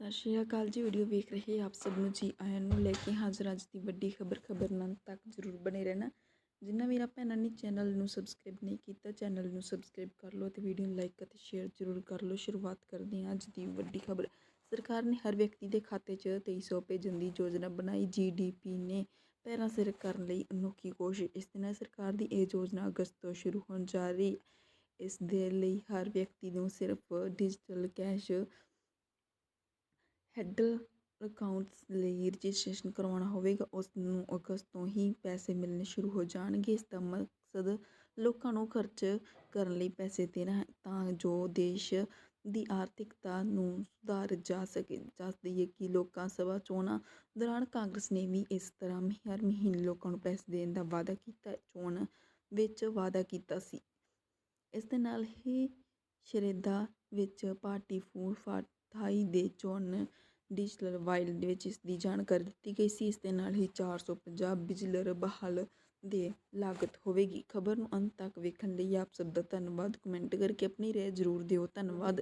ਸਤਿ ਸ਼੍ਰੀ ਅਕਾਲ ਜੀ ਵੀਡੀਓ ਵੇਖ ਰਹੇ ਆਪ ਸਭ ਨੂੰ ਜੀ ਆਇਆਂ ਨੂੰ ਲੈ ਕੇ ਹਾਜ਼ਰ ਅੱਜ ਦੀ ਵੱਡੀ ਖਬਰ ਖਬਰ ਨਾਲ ਤੱਕ ਜ਼ਰੂਰ ਬਣੇ ਰਹਿਣਾ। ਜਿੰਨਾ ਵੀਰਾਂ ਭੈਣਾਂ ਨੇ ਚੈਨਲ ਨੂੰ ਸਬਸਕ੍ਰਾਈਬ ਨਹੀਂ ਕੀਤਾ ਚੈਨਲ ਨੂੰ ਸਬਸਕ੍ਰਾਈਬ ਕਰ ਲਓ ਤੇ ਵੀਡੀਓ ਨੂੰ ਲਾਈਕ ਅਤੇ ਸ਼ੇਅਰ ਜ਼ਰੂਰ ਕਰ ਲਓ। ਸ਼ੁਰੂਆਤ ਕਰਦੇ ਹਾਂ ਅੱਜ ਦੀ ਵੱਡੀ ਖਬਰ। ਸਰਕਾਰ ਨੇ ਹਰ ਵਿਅਕਤੀ ਦੇ ਖਾਤੇ 'ਚ 2300 ਭੇਜਣ ਦੀ ਯੋਜਨਾ ਬਣਾਈ। ਜੀਡੀਪੀ ਨੇ ਪੈਰਾਂ ਸਿਰ ਕਰਨ ਲਈ ਅਨੋਖੀ ਕੋਸ਼ਿਸ਼। ਇਸ ਦੇ ਨਾਲ ਸਰਕਾਰ ਦੀ ਇਹ ਯੋਜਨਾ ਅਗਸਤ ਤੋਂ ਸ਼ੁਰੂ ਹੋਣ ਜਾ ਰਹੀ ਇਸ ਦੇ ਲਈ ਹਰ ਵਿਅਕਤੀ ਨੂੰ ਸਿਰਫ ਡਿਜੀਟਲ ਕੈਸ਼ ਹੈੱਡ ਅਕਾਊਂਟਸ ਲਈ ਰਜਿਸਟ੍ਰੇਸ਼ਨ ਕਰਵਾਉਣਾ ਹੋਵੇਗਾ ਉਸ ਨੂੰ ਅਗਸਤ ਤੋਂ ਹੀ ਪੈਸੇ ਮਿਲਣੇ ਸ਼ੁਰੂ ਹੋ ਜਾਣਗੇ। ਇਸ ਦਾ ਮਕਸਦ ਲੋਕਾਂ ਨੂੰ ਖਰਚ ਕਰਨ ਲਈ ਪੈਸੇ ਦੇਣਾ ਹੈ, ਤਾਂ ਜੋ ਦੇਸ਼ ਦੀ ਆਰਥਿਕਤਾ ਨੂੰ ਸੁਧਾਰ ਜਾ ਸਕੇ। ਦੱਸ ਦਈਏ ਕਿ ਲੋਕਾਂ ਸਭਾ ਚੋਣਾਂ ਦੌਰਾਨ ਕਾਂਗਰਸ ਨੇ ਵੀ ਇਸ ਤਰ੍ਹਾਂ ਹਰ ਮਹੀਨੇ ਲੋਕਾਂ ਨੂੰ ਪੈਸੇ ਦੇਣ ਦਾ ਵਾਅਦਾ ਕੀਤਾ। ਚੋਣ ਵਿੱਚ ਵਾਅਦਾ ਕੀਤਾ ਸੀ। ਇਸ ਦੇ ਨਾਲ ਹੀ ਸ਼ਰੇਦਾ ਵਿੱਚ ਪਾਰਟੀ ਫੂਡ ਫਾਠਾਈ ਦੇ ਚੋਣ ਡਿਜੀਟਲ ਵਾਈਲਡ ਦੇ ਵਿੱਚ ਇਸ ਦੀ ਜਾਣਕਾਰੀ ਦਿੱਤੀ ਗਈ ਸੀ, ਇਸ ਦੇ ਨਾਲ ਹੀ 450 ਬਿਜਲਰ ਬਹਾਲ ਦੇ ਲਾਗਤ ਹੋਵੇਗੀ। ਖਬਰ ਨੂੰ ਅੰਤ ਤੱਕ ਵੇਖਣ ਲਈ ਆਪ ਸਭ ਦਾ ਧੰਨਵਾਦ। ਕਮੈਂਟ ਕਰਕੇ ਆਪਣੀ ਰਾਏ ਜ਼ਰੂਰ ਦਿਓ। ਧੰਨਵਾਦ।